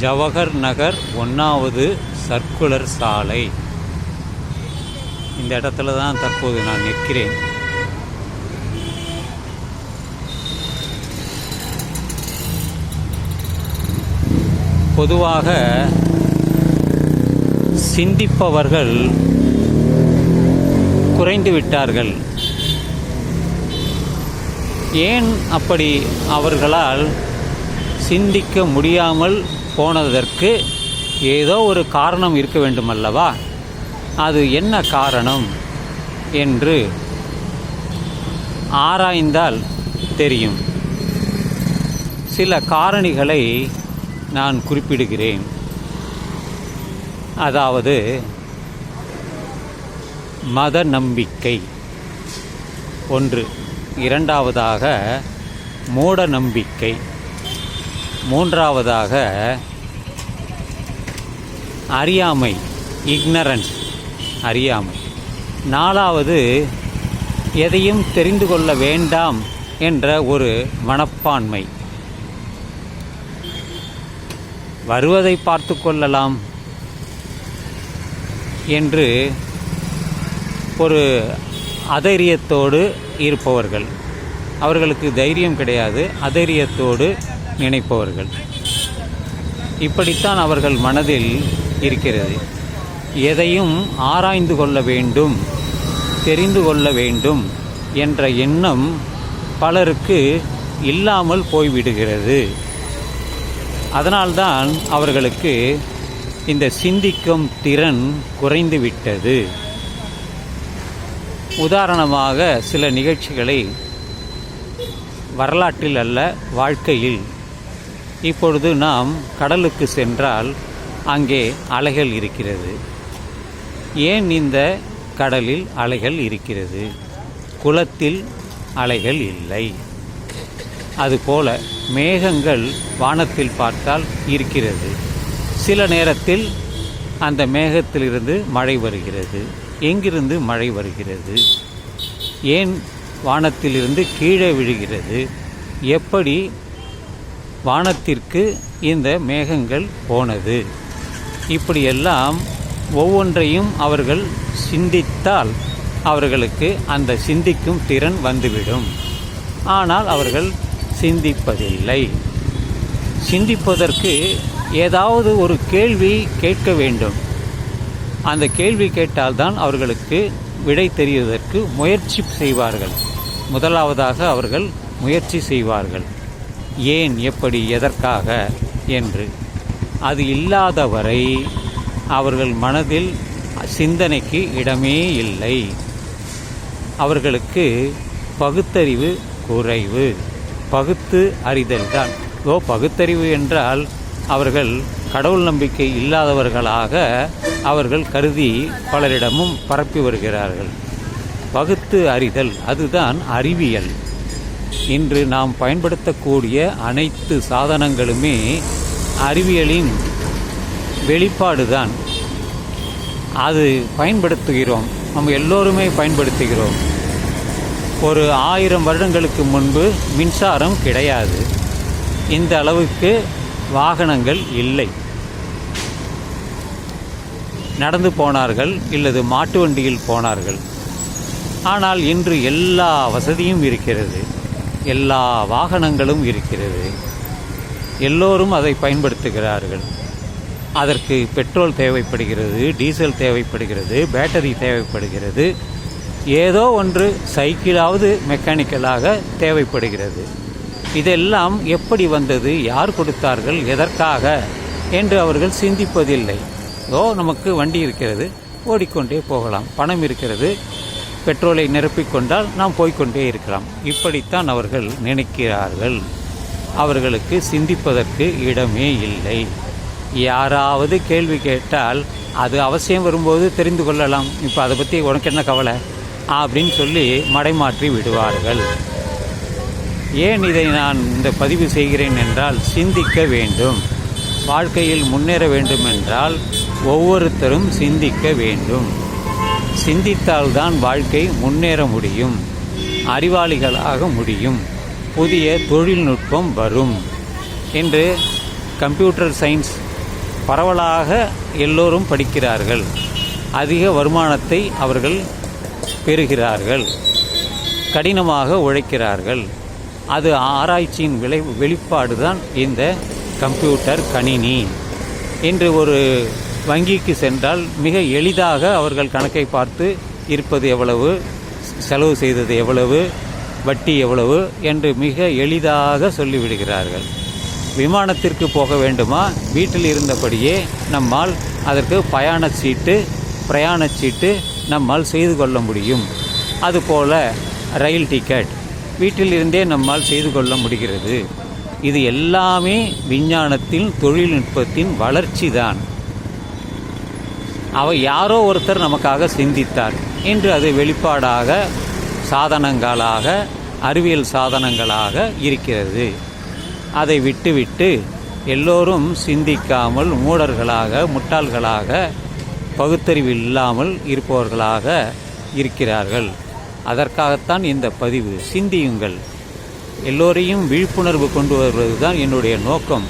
ஜவஹர் நகர் ஒன்றாவது சர்க்குலர் சாலை. இந்த இடத்துல தான் தற்போது நான் நிற்கிறேன். பொதுவாக சிந்திப்பவர்கள் குறைந்து விட்டார்கள். ஏன் அப்படி? அவர்களால் சிந்திக்க முடியாமல் போனதற்கு ஏதோ ஒரு காரணம் இருக்க வேண்டுமல்லவா? அது என்ன காரணம்? என்று ஆராய்ந்தால் தெரியும். சில காரணிகளை நான் குறிப்பிடுகிறேன். அதாவது மத நம்பிக்கை. ஒன்று. இரண்டாவதாக மூட நம்பிக்கை. மூன்றாவதாக அறியாமை இக்னரன்ஸ் அறியாமை. நாலாவது எதையும் தெரிந்து கொள்ள வேண்டாம் என்ற ஒரு மனப்பான்மை. வருவதை பார்த்து கொள்ளலாம் என்று ஒரு அதைரியத்தோடு இருப்பவர்கள். அவர்களுக்கு தைரியம் கிடையாது. அதைரியத்தோடு நினைப்பவர்கள் இப்படித்தான் அவர்கள் மனதில் இருக்கிறது. எதையும் ஆராய்ந்து கொள்ள வேண்டும் தெரிந்து கொள்ள வேண்டும் என்ற எண்ணம் பலருக்கு இல்லாமல் போய்விடுகிறது. அதனால்தான் அவர்களுக்கு இந்த சிந்திக்கும் திறன் குறைந்துவிட்டது. உதாரணமாக சில நிகழ்ச்சிகளை வரலாற்றில் அல்ல வாழ்க்கையில் இப்பொழுது நாம் கடலுக்கு சென்றால் அங்கே அலைகள் இருக்கிறது. ஏன் இந்த கடலில் அலைகள் இருக்கிறது? குளத்தில் அலைகள் இல்லை. அதுபோல மேகங்கள் வானத்தில் பார்த்தால் இருக்கிறது. சில நேரத்தில் அந்த மேகத்திலிருந்து மழை வருகிறது. எங்கிருந்து மழை வருகிறது? ஏன் வானத்திலிருந்து கீழே விழுகிறது? எப்படி வானத்திற்கு இந்த மேகங்கள் போனது. இப்படியெல்லாம் ஒவ்வொன்றையும் அவர்கள் சிந்தித்தால் அவர்களுக்கு அந்த சிந்திக்கும் திறன் வந்துவிடும். ஆனால் அவர்கள் சிந்திப்பதில்லை. சிந்திப்பதற்கு ஏதாவது ஒரு கேள்வி கேட்க வேண்டும். அந்த கேள்வி கேட்டால்தான் அவர்களுக்கு விடை தெரிவதற்கு முயற்சி செய்வார்கள். முதலாவதாக அவர்கள் முயற்சி செய்வார்கள். ஏன் எப்படி எதற்காக என்று. அது இல்லாதவரை அவர்கள் மனதில் சிந்தனைக்கு இடமே இல்லை. அவர்களுக்கு பகுத்தறிவு குறைவு. பகுத்து அறிதல் தான். ஓ பகுத்தறிவு என்றால் அவர்கள் கடவுள் நம்பிக்கை இல்லாதவர்களாக அவர்கள் கருதி பலரிடமும் பரப்பி வருகிறார்கள். பகுத்து அறிதல் அதுதான் அறிவியல். இன்று நாம் பயன்படுத்தக்கூடிய அனைத்து சாதனங்களுமே அறிவியலின் வெளிப்பாடுதான். அது பயன்படுத்துகிறோம். நம்ம எல்லோருமே பயன்படுத்துகிறோம். ஒரு ஆயிரம் வருடங்களுக்கு முன்பு மின்சாரம் கிடையாது. இந்த அளவுக்கு வாகனங்கள் இல்லை. நடந்து போனார்கள் இல்லது மாட்டு வண்டியில் போனார்கள். ஆனால் இன்று எல்லா வசதியும் இருக்கிறது. எல்லா வாகனங்களும் இருக்கிறது. எல்லோரும் அதை பயன்படுத்துகிறார்கள். அதற்கு பெட்ரோல் தேவைப்படுகிறது டீசல் தேவைப்படுகிறது பேட்டரி தேவைப்படுகிறது. ஏதோ ஒன்று சைக்கிளாவது மெக்கானிக்கலாக தேவைப்படுகிறது. இதெல்லாம் எப்படி வந்தது யார் கொடுத்தார்கள் எதற்காக என்று அவர்கள் சிந்திப்பதில்லை. ஓ நமக்கு வண்டி இருக்கிறது ஓடிக்கொண்டே போகலாம். பணம் இருக்கிறது பெட்ரோலை நிரப்பிக்கொண்டால் நாம் போய்க்கொண்டே இருக்கலாம். இப்படித்தான் அவர்கள் நினைக்கிறார்கள். அவர்களுக்கு சிந்திப்பதற்கு இடமே இல்லை. யாராவது கேள்வி கேட்டால் அது அவசியம் வரும்போது தெரிந்து கொள்ளலாம். இப்போ அதை பற்றி உனக்கு என்ன கவலை? அப்படின்னு சொல்லி மடைமாற்றி விடுவார்கள். ஏன் இதை நான் இந்த பதிவு செய்கிறேன் என்றால் சிந்திக்க வேண்டும். வாழ்க்கையில் முன்னேற வேண்டும் என்றால் ஒவ்வொருத்தரும் சிந்திக்க வேண்டும். சிந்தித்தால்தான் வாழ்க்கை முன்னேற முடியும். அறிவாளிகளாக முடியும். புதிய தொழில்நுட்பம் வரும். என்று கம்ப்யூட்டர் சயின்ஸ் பரவலாக எல்லோரும் படிக்கிறார்கள். அதிக வருமானத்தை அவர்கள் பெறுகிறார்கள். கடினமாக உழைக்கிறார்கள். அது ஆராய்ச்சியின் விளை வெளிப்பாடு தான் இந்த கம்ப்யூட்டர் கணினி. என்று ஒரு வங்கிக்கு சென்றால் மிக எளிதாக அவர்கள் கணக்கை பார்த்து இருப்பது எவ்வளவு செலவு செய்தது எவ்வளவு வட்டி எவ்வளவு என்று மிக எளிதாக சொல்லிவிடுகிறார்கள். விமானத்திற்கு போக வேண்டுமா? வீட்டில் இருந்தபடியே நம்மால் அதற்கு பயண சீட்டு பிரயாண சீட்டு நம்மால் செய்து கொள்ள முடியும். அதுபோல ரயில் டிக்கெட் வீட்டில் இருந்தே நம்மால் செய்து கொள்ள முடிகிறது. இது எல்லாமே விஞ்ஞானத்தின் தொழில்நுட்பத்தின் வளர்ச்சி தான் அவர் யாரோ ஒருத்தர் நமக்காக சிந்தித்தார். இன்று அது வெளிப்பாடாக சாதனங்களாக அறிவியல் சாதனங்களாக இருக்கிறது. அதை விட்டுவிட்டு எல்லோரும் சிந்திக்காமல் மூடர்களாக முட்டாள்களாக பகுத்தறிவு இல்லாமல் இருப்பவர்களாக இருக்கிறார்கள். அதற்காகத்தான் இந்த பதிவு. சிந்தியுங்கள். எல்லோரையும் விழிப்புணர்வு கொண்டு வருவதுதான் என்னுடைய நோக்கம்.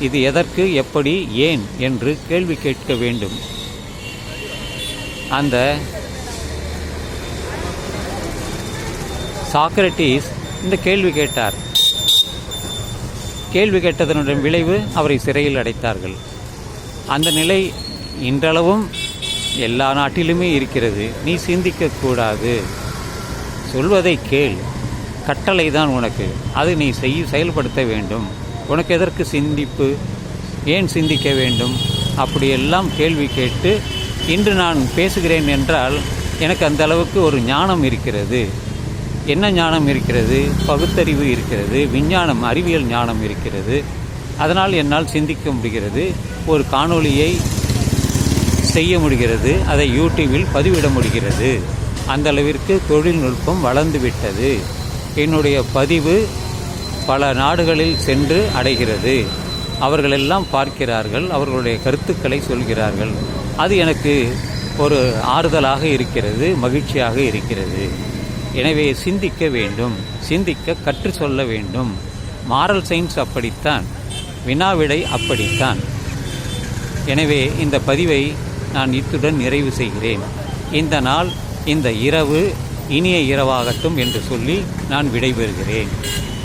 இது எதற்கு எப்படி ஏன் என்று கேள்வி கேட்க வேண்டும். அந்த சாக்ரட்டிஸ் இந்த கேள்வி கேட்டார். கேள்வி கேட்டதனுடைய விளைவு அவரை சிறையில் அடைத்தார்கள். அந்த நிலை இன்றளவும் எல்லா நாட்டிலுமே இருக்கிறது. நீ சிந்திக்கக்கூடாது சொல்வதை கேள். கட்டளை தான் உனக்கு. அது நீ செய் செயல்படுத்த வேண்டும். உனக்கு எதற்கு சிந்திப்பு? ஏன் சிந்திக்க வேண்டும்? அப்படியெல்லாம் கேள்வி கேட்டு இன்று நான் பேசுகிறேன் என்றால் எனக்கு அந்த அளவுக்கு ஒரு ஞானம் இருக்கிறது. என்ன ஞானம் இருக்கிறது? பகுத்தறிவு இருக்கிறது விஞ்ஞானம் அறிவியல் ஞானம் இருக்கிறது. அதனால் என்னால் சிந்திக்க முடிகிறது ஒரு காணொளியை செய்ய முடிகிறது அதை யூடியூபில் பதிவிட முடிகிறது. அந்த அளவிற்கு தொழில்நுட்பம் வளர்ந்து விட்டது. என்னுடைய பதிவு பல நாடுகளில் சென்று அடைகிறது. அவர்களெல்லாம் பார்க்கிறார்கள் அவர்களுடைய கருத்துக்களை சொல்கிறார்கள். அது எனக்கு ஒரு ஆறுதலாக இருக்கிறது மகிழ்ச்சியாக இருக்கிறது. எனவே சிந்திக்க வேண்டும் சிந்திக்க கற்று சொல்ல வேண்டும். மாரல் சயின்ஸ் அப்படித்தான் வினாவிடை அப்படித்தான். எனவே இந்த பதிவை நான் இத்துடன் நிறைவு செய்கிறேன். இந்த நாள் இந்த இரவு இனிய இரவாகட்டும் என்று சொல்லி நான் விடைபெறுகிறேன்.